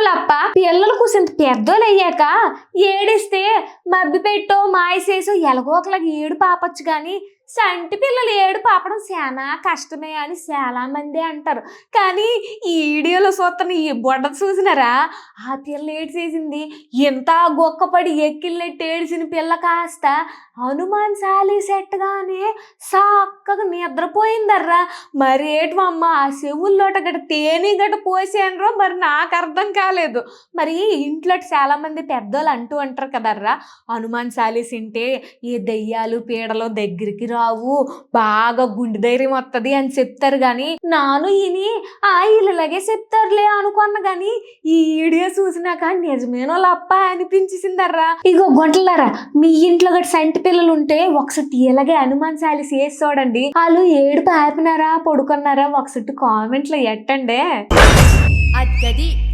నిజమేనోళ్ళప్ప పిల్లలు కూసింత పెద్దోళ్ళు అయ్యాక ఏడిస్తే మబ్బి పెట్టో మాయసేసో ఎలాగో ఒకలాగా ఏడు పాపచ్చు కానీ సంటి పిల్లలు ఏడు పాపడం చాలా కష్టమే అని చాలా మంది అంటారు. కానీ ఈ వీడియోలో చూస్తున్న ఈ బొడ్డ చూసినారా? ఆ పిల్ల ఏడ్చేసింది. ఎంత గొక్కపడి ఎక్కిళ్ళెట్టి ఏడ్చిన పిల్ల కాస్త హనుమాన్ సాలి సెట్గానే చక్కగా నిద్రపోయిందర్రా. మరి ఏటమ్మా ఆ చెవుల్లోట గట తేనె గట పోసేనరో మరి నాకు అర్థం కాలేదు. మరి ఇంట్లో చాలా మంది పెద్దోళ్ళు అంటూ అంటారు కదర్రా హనుమాన్ సాలీస్ వింటే ఈ దెయ్యాలు పీడలు దగ్గరికి రావు. బాగా గుండె ధైర్యం వస్తుంది అని చెప్తారు కానీ నాను ఇని ఆ ఇలాగే చెప్తారులే అనుకున్నా కానీ ఈ వీడియో చూసినాక నిజమేనో లప్ప అనిపించేసిందర్రా. ఇగో గొంటలారా మీ ఇంట్లో గట్ట సంటి పిల్లలు ఉంటే ఒకసారి ఇలాగే హనుమాన్ సాలీస్ వేసి చూడండి వాళ్ళు ఏడుపు ఆపినారా పడుకున్నారా ఒకసారి కామెంట్లో ఎట్టండి. అద్గది